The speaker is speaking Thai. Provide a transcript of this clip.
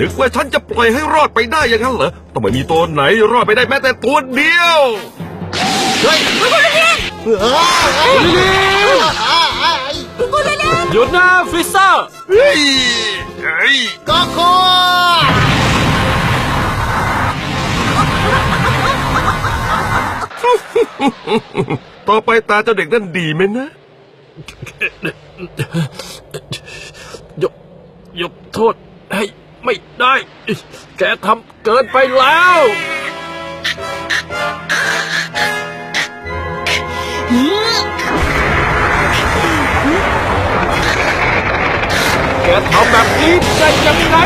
นึกว่าฉันจะปล่อยให้รอดไปได้อย่างนั้นเหรอ ต้องไม่มีตัวไหนรอดไปได้แม้แต่ตัวเดียว เฮ้ยหยุดนะฟิสเซอร์เฮ้ยเฮ้ยก็โคต่อไปตาเจ้าเด็กนั่นดีไหมนะยกยกโทษให้ ไม่ได้ แกทำเกินไปแล้วแกทำแบบนี้ได้ยังไง